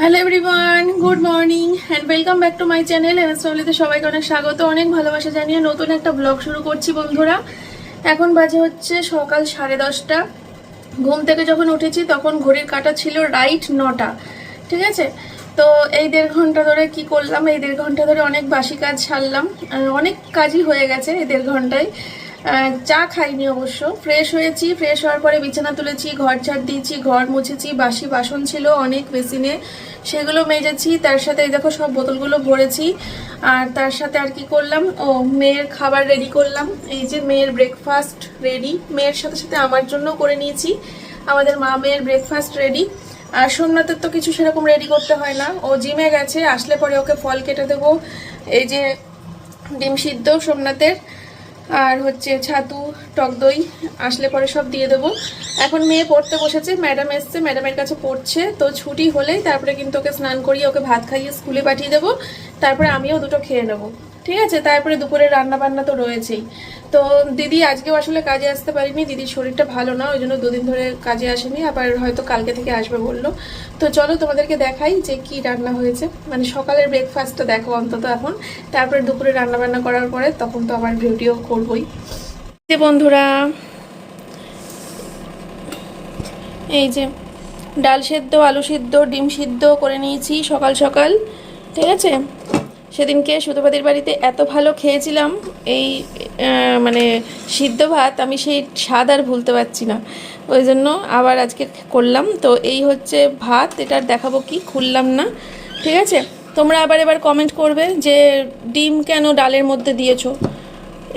Hello everyone good morning and welcome back to my channel NS সবাইকে অনেক স্বাগত, অনেক ভালোবাসা জানিয়ে নতুন একটা ব্লগ শুরু করছি বন্ধুরা। এখন বাজে হচ্ছে সকাল সাড়ে দশটা। ঘুম থেকে যখন উঠেছি তখন ঘড়ির কাটা ছিল রাইট নটা। ঠিক আছে? তো এই দেড় ঘণ্টা ধরে কি করলাম? এই দেড় ঘণ্টা ধরে অনেক বাসি কাজ ছাড়লাম অনেক কাজই হয়ে গেছে এই দেড় ঘন্টায়। চা খাইনি অবশ্য। ফ্রেশ হয়েছি ফ্রেশ হওয়ার পরে বিছানা তুলেছি, ঘর ঝাড় দিয়েছি, ঘর মুছেছি, বাসি বাসন ছিল, অনেক বেসিনে সেগুলো মেজেছি, তার সাথে দেখো সব বোতলগুলো ভরেছি। আর তার সাথে আর কি করলাম? ও, মেয়ের খাবার রেডি করলাম। এই যে মেয়ের ব্রেকফাস্ট রেডি মেয়ের সাথে সাথে আমার জন্য করে নিয়েছি। আমাদের মা মেয়ের ব্রেকফাস্ট রেডি আর সোমনাথের তো কিছু সেরকম রেডি করতে হয় না। ও জিমে গেছে, আসলে পরে ওকে ফল কেটে দেবো। এই যে ডিম সিদ্ধ সোমনাথের। আর হচ্ছে ছাতু, টক দই, আসলে পরে সব দিয়ে দেবো। এখন মেয়ে পড়তে বসেছে, ম্যাডাম এসছে, ম্যাডামের কাছে পড়ছে। তো ছুটি হলেই তারপরে কিন্তু ওকে স্নান করিয়ে ওকে ভাত খাইয়ে স্কুলে পাঠিয়ে দেবো। তারপরে আমিও দুটো খেয়ে নেব। ঠিক আছে, তারপরে দুপুরে রান্না বান্না তো রয়েছেই। তো দিদি আজকেও আসলে কাজে আসতে পারিনি, দিদির শরীরটা ভালো না, ওই জন্য দুদিন ধরে কাজে আসেনি, আবার হয়তো কালকে থেকে আসবে বলল। তো চলো তোমাদেরকে দেখাই যে কি রান্না হয়েছে। মানে সকালের ব্রেকফাস্টটা দেখো অন্তত এখন, তারপরে দুপুরে রান্না বান্না করার পরে তখন তো আবার ভিডিও করবই। যে বন্ধুরা, এই যে ডাল সেদ্ধ, আলু সিদ্ধ, ডিম সিদ্ধ করে নিয়েছি সকাল সকাল, ঠিক আছে? সেদিনকে সুতোপাতির বাড়িতে এত ভালো খেয়েছিলাম, এই মানে সিদ্ধ ভাত আমি সেই স্বাদ আর ভুলতে পারছি না। ওই জন্য আবার আজকে করলাম। তো এই হচ্ছে ভাত এটার দেখাবো কি, খুললাম না। ঠিক আছে? তোমরা আবার এবার কমেন্ট করবে যে ডিম কেন ডালের মধ্যে দিয়েছ?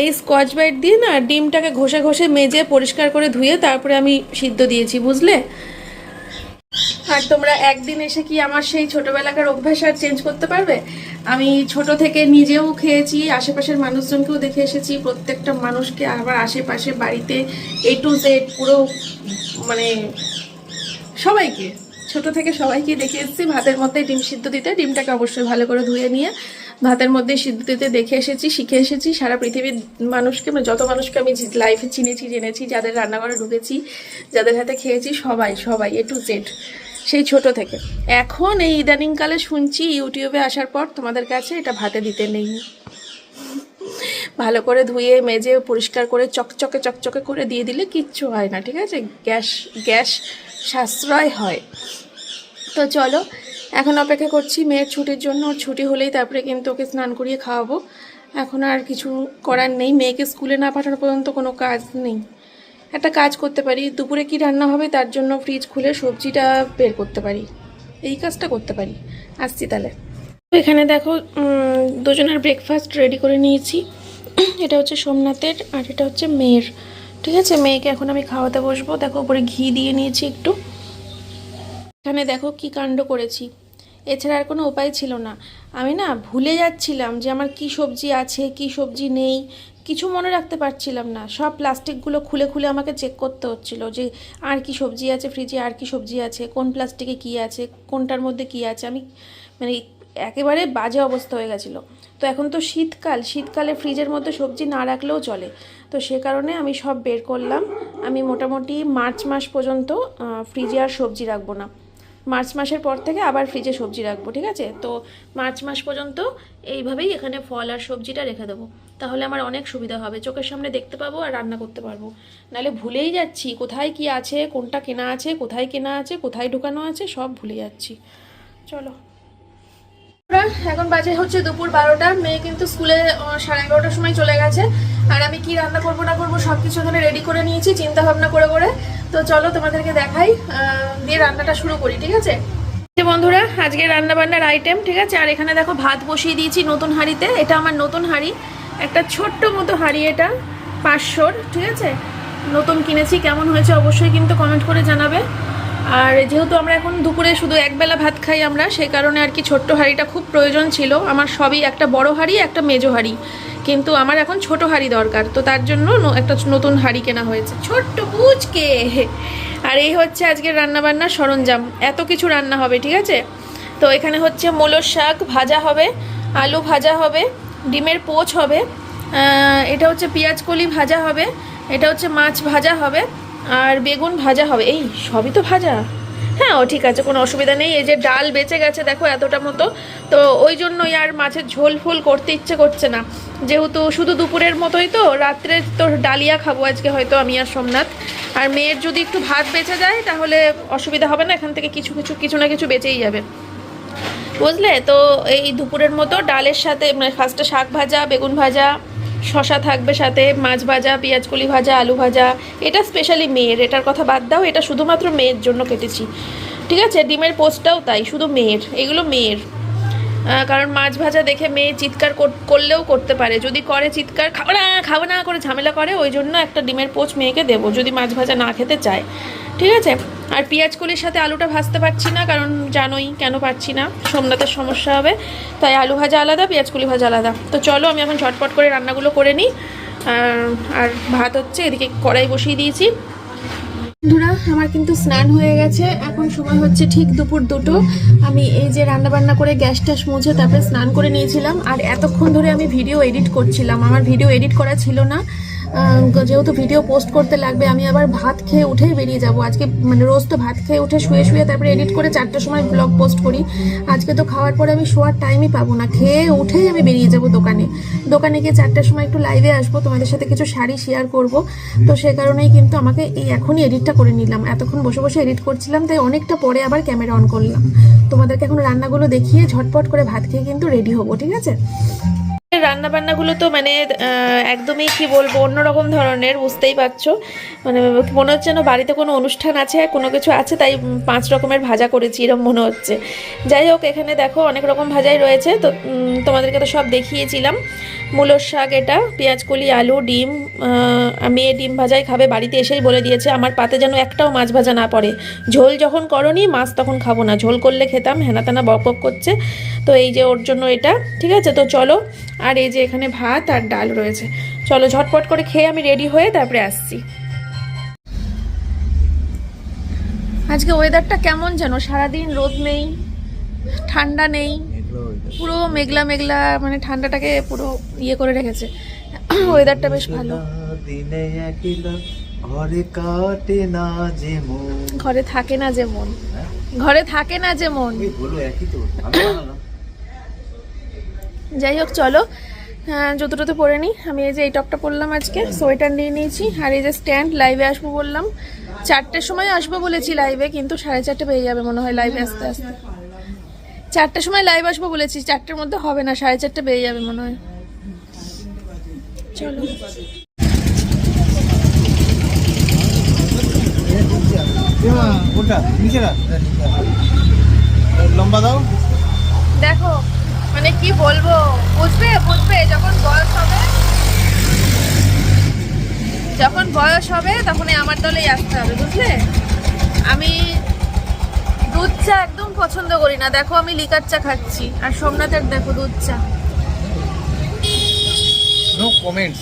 এই স্কচ ব্রাইট দিয়ে না ডিমটাকে ঘষে ঘষে মেজে পরিষ্কার করে ধুয়ে তারপরে আমি সিদ্ধ দিয়েছি, বুঝলে? আর তোমরা একদিন এসে কি আমার সেই ছোটবেলাকার অভ্যাস আর চেঞ্জ করতে পারবে? আমি ছোট থেকে নিজেও খেয়েছি, আশেপাশের মানুষজনকেও দেখে এসেছি, প্রত্যেকটা মানুষকে আবার আশেপাশে বাড়িতে এ টু জেড পুরো মানে সবাইকে, ছোট থেকে সবাইকে দেখে এসেছি। ভাতের মধ্যে ডিম সিদ্ধ দিতে, ডিমটাকে অবশ্যই ভালো করে ধুয়ে নিয়ে ভাতের মধ্যে সিদ্ধ দিতে দেখে এসেছি, শিখে এসেছি। সারা পৃথিবীর মানুষকে মানে যত মানুষকে আমি লাইফে চিনেছি, জেনেছি, যাদের রান্নাঘরে ঢুকেছি, যাদের হাতে খেয়েছি, সবাই সবাই এ টু জেড সেই ছোট থেকে। এখন এই ইদানিংকালে শুনছি ইউটিউবে আসার পর তোমাদের কাছে এটা ভাতে দিতে নেই। ভালো করে ধুয়ে, মেজে, পরিষ্কার করে, চকচকে চকচকে করে দিয়ে দিলে কিচ্ছু হয় না, ঠিক আছে? গ্যাস গ্যাস সাশ্রয় হয়। তো চলো, এখন অপেক্ষা করছি মেয়ের ছুটির জন্য। ওর ছুটি হলেই তারপরে কিন্তু ওকে স্নান করিয়ে খাওয়াবো। এখন আর কিছু করার নেই। মেয়েকে স্কুলে না পাঠানো পর্যন্ত কোনো কাজ নেই। একটা কাজ করতে পারি, দুপুরে কি রান্না হবে তার জন্য ফ্রিজ খুলে সবজিটা বের করতে পারি। এই কাজটা করতে পারি। আসছি তাহলে। তো এখানে দেখো দুজনের ব্রেকফাস্ট রেডি করে নিয়েছি। এটা হচ্ছে সোমনাথের আর এটা হচ্ছে মেয়ের। ঠিক আছে? মেয়েকে এখন আমি খাওয়াতে বসবো। দেখো, উপরে ঘি দিয়ে নিয়েছি একটু। এখানে দেখো কি কাণ্ড করেছি। এছাড়া আর কোনো উপায় ছিল না। আমি না ভুলে যাচ্ছিলাম যে আমার কি সবজি আছে, কি সবজি নেই কিছু মনে রাখতে পারছিলাম না। সব প্লাস্টিকগুলো খুলে খুলে আমাকে চেক করতে হচ্ছিল যে, আর কি সবজি আছে ফ্রিজে আর কি সবজি আছে, কোন প্লাস্টিকে কি আছে, কোনটার মধ্যে কি আছে? আমি মানে একেবারে বাজে অবস্থা হয়ে গেছিল। তো এখন তো শীতকাল, শীতকালে ফ্রিজের মধ্যে সবজি না রাখলেও চলে। তো সে কারণে আমি সব বের করলাম। আমি মোটামুটি মার্চ মাস পর্যন্ত ফ্রিজে আর সবজি রাখব না। মার্চ মাসের পর থেকে আবার ফ্রিজে সবজি রাখব, ঠিক আছে? তো মার্চ মাস পর্যন্ত এইভাবেই এখানে ফল আর সবজিটা রেখে দেবো। তাহলে আমার অনেক সুবিধা হবে, চোখের সামনে দেখতে পাবো আর রান্না করতে পারব। নাহলে ভুলেই যাচ্ছি, কোথায় কি আছে, কোনটা কেনা আছে, কোথায় কেনা আছে, কোথায় ঢুকানো আছে, সব ভুলে যাচ্ছি। চলো। এখন বাজে হচ্ছে দুপুর বারোটা, মেয়ে কিন্তু স্কুলে সাড়ে এগারোটার সময় চলে গেছে। আর আমি কি রান্না করব না করব সব কিছু এখানে রেডি করে নিয়েছি চিন্তা ভাবনা করে করে। তো চলো তোমাদেরকে দেখাই দিয়ে রান্নাটা শুরু করি, ঠিক আছে? বন্ধুরা, আজকে রান্না বান্নার আইটেম ঠিক আছে? আর এখানে দেখো ভাত বসিয়ে দিয়েছি নতুন হাঁড়িতে। এটা আমার নতুন হাঁড়ি, একটা ছোট্ট মতো হাঁড়ি এটা, পাঁচশোর, ঠিক আছে? নতুন কিনেছি, কেমন হয়েছে অবশ্যই কিন্তু কমেন্ট করে জানাবে। আর যেহেতু আমরা এখন দুপুরে শুধু একবেলা ভাত খাই আমরা সেই কারণে আর কি ছোট্ট হাঁড়িটা খুব প্রয়োজন ছিল। আমার সবই একটা বড় হাঁড়ি, একটা মেজো হাঁড়ি। কিন্তু আমার এখন ছোট হাঁড়ি দরকার, তো তার জন্য একটা নতুন হাঁড়ি কেনা হয়েছে। ছোট্ট পুচকে! আর এই হচ্ছে আজকের রান্নাবান্নার সরঞ্জাম। এত কিছু রান্না হবে, ঠিক আছে? তো এখানে হচ্ছে মূলোর শাক ভাজা হবে, আলু ভাজা হবে, ডিমের পোচ হবে এটা হচ্ছে পেঁয়াজ কলি ভাজা হবে, এটা হচ্ছে মাছ ভাজা হবে আর বেগুন ভাজা হবে। এই, সবই তো ভাজা? হ্যাঁ ও ঠিক আছে, কোনো অসুবিধা নেই। এই যে ডাল বেঁচে গেছে, দেখো এতটা মতো। তো ওই জন্যই আর মাছের ঝোল ফুল করতে ইচ্ছে করছে না। যেহেতু শুধু দুপুরের মতোই তো, রাত্রে তো ডালিয়া খাব আজকে হয়তো আমি আর সোমনাথ। আর মেয়ের যদি একটু ভাত বেঁচে যায়, তাহলে অসুবিধা হবে না, এখান থেকে কিছু কিছু কিছু না কিছু বেঁচেই যাবে। বুঝলে? তো এই দুপুরের মতো ডালের সাথে মানে ফার্স্টে শাক ভাজা, বেগুন ভাজা শশা থাকবে সাথে, মাছ ভাজা, পেঁয়াজকলি ভাজা, আলু ভাজা। এটা স্পেশালি মেয়ের, এটার কথা বাদ দাও, এটা শুধুমাত্র মেয়ের জন্য কেটেছি। ঠিক আছে? ডিমের পোস্টটাও তাই, শুধু মেয়ের, এগুলো মেয়ের। কারণ মাছ ভাজা দেখে মেয়ে চিৎকার কর- করলেও করতে পারে। যদি করে চিৎকার, খাব না খাব না করে ঝামেলা করে, ওই জন্য একটা ডিমের পোচ মেয়েকে দেবো, যদি মাছ ভাজা না খেতে চায়। ঠিক আছে? আর পেঁয়াজ কলির সাথে আলুটা ভাজতে পারছি না, কারণ জানোই কেন পারছি না, সোমনাথের সমস্যা হবে। তাই আলু ভাজা আলাদা, পেঁয়াজ কলি ভাজা আলাদা। তো চলো, আমি এখন ঝটপট করে রান্নাগুলো করে নিই। আর ভাত হচ্ছে, এদিকে কড়াই বসিয়ে দিয়েছি। বন্ধুরা, আমার কিন্তু স্নান হয়ে গেছে। এখন সময় হচ্ছে ঠিক দুপুর দুটো। আমি এই যে রান্না বান্না করে গ্যাস ট্যাস মুছে তারপরে স্নান করে নিয়েছিলাম। আর এতক্ষণ ধরে আমি ভিডিও এডিট করছিলাম। আমার ভিডিও এডিট করা ছিল না। যেহেতু ভিডিও পোস্ট করতে লাগবে, আমি আবার ভাত খেয়ে উঠেই বেরিয়ে যাব। আজকে মানে রোজ তো ভাত খেয়ে উঠে শুয়ে শুয়ে তারপরে এডিট করে চারটের সময় ব্লগ পোস্ট করি। আজকে তো খাওয়ার পরে আমি শোয়ার টাইমই পাবো না। খেয়ে উঠেই আমি বেরিয়ে যাব দোকানে। দোকানে গিয়ে চারটের সময় একটু লাইভে আসব, তোমাদের সাথে কিছু শাড়ি শেয়ার করব। তো সে কারণেই কিন্তু আমাকে এই এখনই এডিটটা করে নিলাম। এতক্ষণ বসে বসে এডিট করছিলাম, তাই অনেকটা পরে আবার ক্যামেরা অন করলাম। তোমাদেরকে এখন রান্নাগুলো দেখিয়ে ঝটপট করে ভাত খেয়ে কিন্তু রেডি হব, ঠিক আছে? রান্না বান্নাগুলো তো মানে একদমই কি বলব, অন্যরকম ধরনের, বুঝতেই পারছ। মানে মনে হচ্ছে না বাড়িতে কোনো অনুষ্ঠান আছে, কোনো কিছু আছে, তাই পাঁচ রকমের ভাজা করেছি এরকম মনে হচ্ছে। যাই হোক, এখানে দেখো অনেক রকম ভাজাই রয়েছে, তো তোমাদেরকে তো সব দেখিয়েছিলাম। মূলোর শাক এটা পেঁয়াজকলি আলু, ডিম মেয়ে ডিম ভাজাই খাবে, বাড়িতে এসেই বলে দিয়েছে, আমার পাতে যেন একটাও মাছ ভাজা না পড়ে। ঝোল যখন করনি, মাছ তখন খাব না, ঝোল করলে খেতাম, হেনা তেনা বক বক করছে, তো এই যে ওর জন্য এটা, ঠিক আছে? তো চলো, আর এই যে এখানে ভাত আর ডাল রয়েছে। চলো ঝটপট করে খেয়ে আমি রেডি হয়ে তারপরে আসছি। আজকে ওয়েদারটা কেমন যেন? সারাদিন রোদ নেই ঠান্ডা নেই পুরো মেঘলা মেঘলা মানে ঠান্ডাটাকে পুরো ইয়ে করে রেখেছে। ওয়েদারটা বেশ ভালো। ঘরে কাটে না যে মন। ঘরে থাকে না যেমন ঘরে থাকে না যেমন এই বলো একই তো আমি বানালাম যাই হোক চলো। হ্যাঁ যতটুকু পরে নিই আমি এই যে এই টপটা পরলাম আজকে সোয়েটার নিয়ে নিয়েছি আর এই যে স্ট্যান্ড লাইভে আসব বললাম। চারটের সময় আসব বলেছি লাইভে কিন্তু সাড়ে চারটে পেয়ে যাবে মনে হয় লাইভে আসতে আসতে। চারটের সময় লাইভ আসব বলেছি চারটের মধ্যে হবে না সাড়ে চারটে পেয়ে যাবে মনে হয়। চলো। লম্বা দাও। দেখো মানে কি বলব বুঝবে যখন বয়স হবে যখন বয়স হবে তখনই আমার দলেই আসতে হবে বুঝলে? আমি দুধ চা একদম পছন্দ করি না। দেখো আমি লিকার চা খাচ্ছি। আর সোমনাথের দেখো দুধ চা। নো কমেন্টস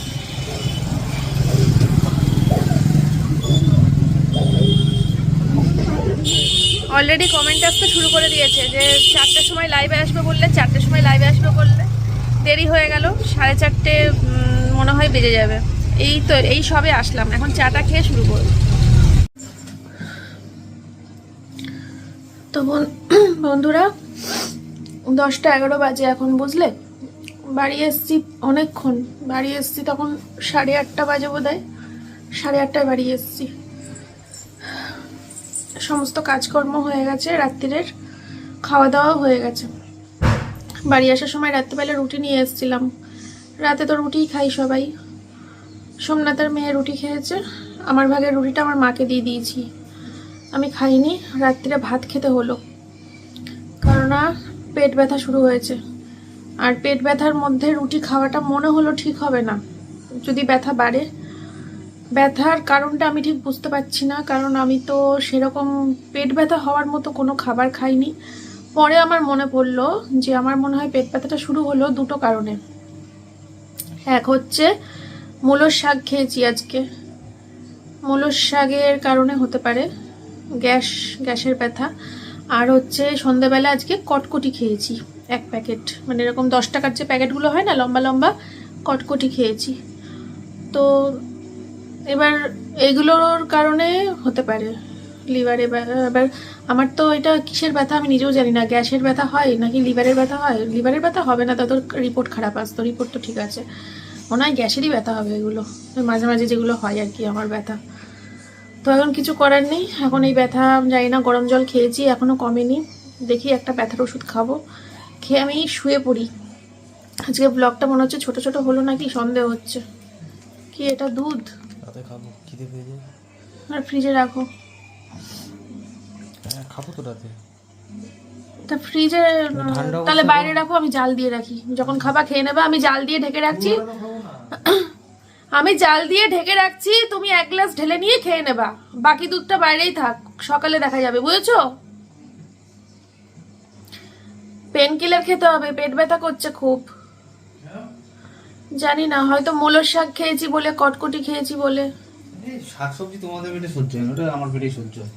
অলরেডি কমেন্ট আসতে শুরু করে দিয়েছে যে চারটের সময় লাইভে আসবে বললে চারটের সময় লাইভে আসবে বললে। দেরি হয়ে গেল সাড়ে চারটে মনে হয় বেজে যাবে। এই তো, এই সবে আসলাম। এখন চাটা খেয়ে শুরু করব। তো বন- বন্ধুরা, দশটা এগারো বাজে এখন, বুঝলে? বাড়ি এসছি অনেকক্ষণ। বাড়ি এসছি তখন সাড়ে আটটা বাজে বোধ হয় সাড়ে আটটায় বাড়ি এসছি। সমস্ত কাজকর্ম হয়ে গেছে রাত্রিরের। খাওয়া দাওয়া হয়ে গেছে। বাড়ি আসার সময় রাত্রিবেলা রুটি নিয়ে এসেছিলাম। রাতে তো রুটিই খাই সবাই। সোমনাথের মেয়ে রুটি খেয়েছে। আমার ভাগের রুটিটা আমার মাকে দিয়ে দিয়েছি। আমি খাইনি রাত্রিরে ভাত খেতে হলো। কেননা পেট ব্যথা শুরু হয়েছে। আর পেট ব্যথার মধ্যে রুটি খাওয়াটা মনে হলো ঠিক হবে না। যদি ব্যথা বাড়ে। ব্যথার কারণটা আমি ঠিক বুঝতে পারছি না, কারণ আমি তো সেরকম পেট ব্যথা হওয়ার মতো কোনো খাবার খাইনি। পরে আমার মনে পড়ল যে, আমার মনে হয় পেট ব্যথাটা শুরু হলো দুটো কারণে। এক হচ্ছে মূলোর শাক খেয়েছি আজকে। মূলোর শাকের কারণে হতে পারে গ্যাস, গ্যাসের ব্যথা। আর হচ্ছে সন্ধ্যাবেলা আজকে কটকটি খেয়েছি, এক প্যাকেট। মানে এরকম দশ টাকার যে প্যাকেটগুলো হয় না, লম্বা লম্বা, কটকটি খেয়েছি। তো এবার এগুলোর কারণে হতে পারে লিভারে। এবার আমার তো এটা কিসের ব্যথা আমি নিজেও জানি না। গ্যাসের ব্যথা হয় নাকি লিভারের ব্যথা হয়? লিভারের ব্যথা হবে না তা তোর রিপোর্ট খারাপ আসতো রিপোর্ট তো ঠিক আছে। মনে হয় গ্যাসেরই ব্যথা হবে এগুলো। মাঝে মাঝে যেগুলো হয় আর কি আমার ব্যথা। তো এখন কিছু করার নেই। এখন এই ব্যথা জানি না গরম জল খেয়েছি এখনও কমেনি। দেখি একটা ব্যথার ওষুধ খাব। খেয়ে আমি শুয়ে পড়ি। আজকে ব্লগটা মনে হচ্ছে ছোট ছোট হলো নাকি সন্দেহ হচ্ছে। কি এটা দুধ? খাব খিদে পেয়ে যায় আর ফ্রিজে রাখো। হ্যাঁ খাব তো রাতে তা ফ্রিজে তাহলে বাইরে রাখো আমি জাল দিয়ে রাখি। যখন খাবা খেয়ে নেবে আমি জাল দিয়ে ঢেকে রাখছি। আমি জাল দিয়ে ঢেকে রাখছি তুমি এক গ্লাস ঢেলে নিয়ে খেয়ে নেবা। বাকি দুধটা বাইরেই থাক সকালে দেখা যাবে বুঝেছ? পেন কিলার খেতে হবে পেট ব্যথা করছে খুব। জানি না হয়তো মোলর শাক খেয়েছি বলে কটকটি খেয়েছি বলে। শাকসবজি তোমাদের পেটে সহ্য হয় ওটা আমার পেটেই সহ্য হয়।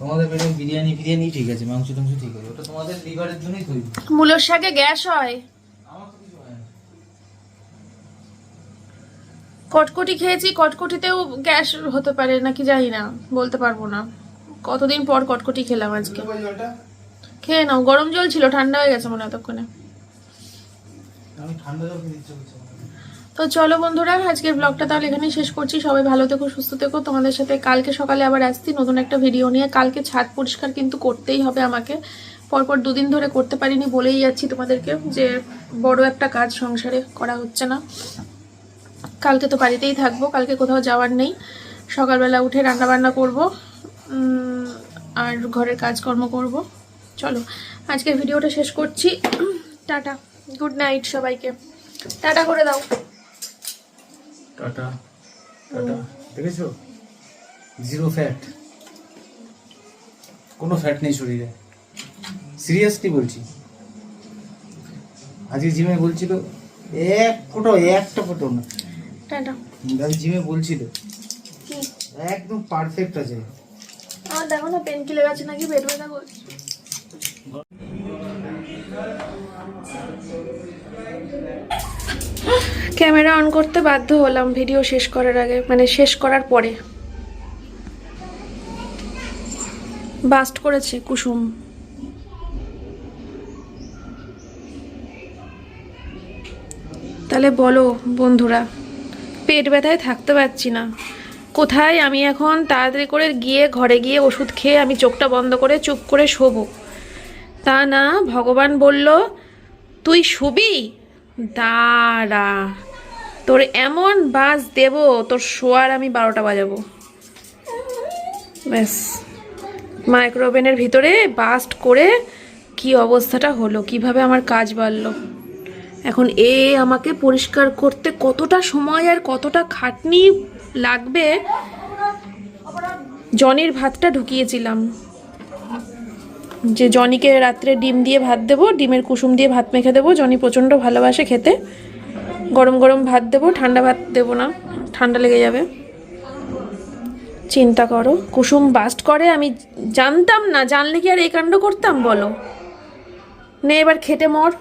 তোমাদের পেটে বিরিয়ানি ফিরিয়ানি ঠিক আছে মাংস টাংস ঠিক আছে ওটা তোমাদের লিভারের জন্যই তৈরি। মূলোর শাকে গ্যাস হয়। কটকটি খেয়েছি কটকটিতেও গ্যাস হতে পারে নাকি জানি না বলতে পারব না। কতদিন পর কটকটি খেলাম আজকে। খেয়ে নাও গরম জল ছিল ঠান্ডা হয়ে গেছে মনে হয় এতক্ষণে। আমি ঠান্ডা জল তো চলো বন্ধুরা, আজকের ব্লগটা তাহলে এখানেই শেষ করছি। সবাই ভালো থেকো, সুস্থ থেকো। তোমাদের সাথে কালকে সকালে আবার আসছি নতুন একটা ভিডিও নিয়ে। কালকে ছাদ পরিষ্কার কিন্তু করতেই হবে আমাকে। পরপর দুদিন ধরে করতে পারিনি বলেই যাচ্ছি তোমাদেরকে যে বড় একটা কাজ সংসারে করা হচ্ছে না। কালকে তো বাড়িতেই থাকব, কালকে কোথাও যাওয়ার নেই। সকালবেলা উঠে রান্না বান্না করব আর ঘরের কাজকর্ম করব। চলো, আজকের ভিডিওটা শেষ করছি। টাটা গুড নাইট সবাইকে। টাটা করে দাও। Tata tata. দেখেছ? জিরো ফ্যাট কোনো ফ্যাট নেই শরীরে। সিরিয়াসলি বলছি। আজকে জিমে বলছিল এক ফোটো একটা ফোটো না। টাটা। আজ জিমে বলছিল একদম পারফেক্ট আছে। আমার দেখো না পেন কিলার আছে নাকি পেট ব্যথা করছে ক্যামেরা অন করতে বাধ্য হলাম ভিডিও শেষ করার আগে মানে শেষ করার পরে। বাস্ট করেছে, কুসুম। তাহলে বলো, বন্ধুরা, পেট ব্যথায় থাকতে পারছি না। কোথায় আমি এখন তাড়াতাড়ি করে গিয়ে ঘরে গিয়ে ওষুধ খেয়ে আমি চোখটা বন্ধ করে চুপ করে শোবো? তা না, ভগবান বলল, তুই শুবি? দাঁড়া। তোর এমন বাস দেব, তোর শোয়ার আমি বারোটা বাজাবো। ব্যাস। মাইক্রোওভেনের ভিতরে বাস্ট করে কি অবস্থাটা হলো, কীভাবে আমার কাজ বাড়লো। এখন এ আমাকে পরিষ্কার করতে কতটা সময় আর কতটা খাটনি লাগবে, জনির ভাতটা ঢুকিয়েছিলাম। যে জনিকে রাত্রে ডিম দিয়ে ভাত দেবো, ডিমের কুসুম দিয়ে ভাত মেখে দেবো। জনি প্রচণ্ড ভালোবাসে খেতে। গরম গরম ভাত দেবো, ঠান্ডা ভাত দেবো না, ঠান্ডা লেগে যাবে। চিন্তা করো, কুসুম বাস্ট করে, আমি জানতাম না, জানলে কি আর এই কাণ্ড করতাম বলো? নে এবার খেটে মর।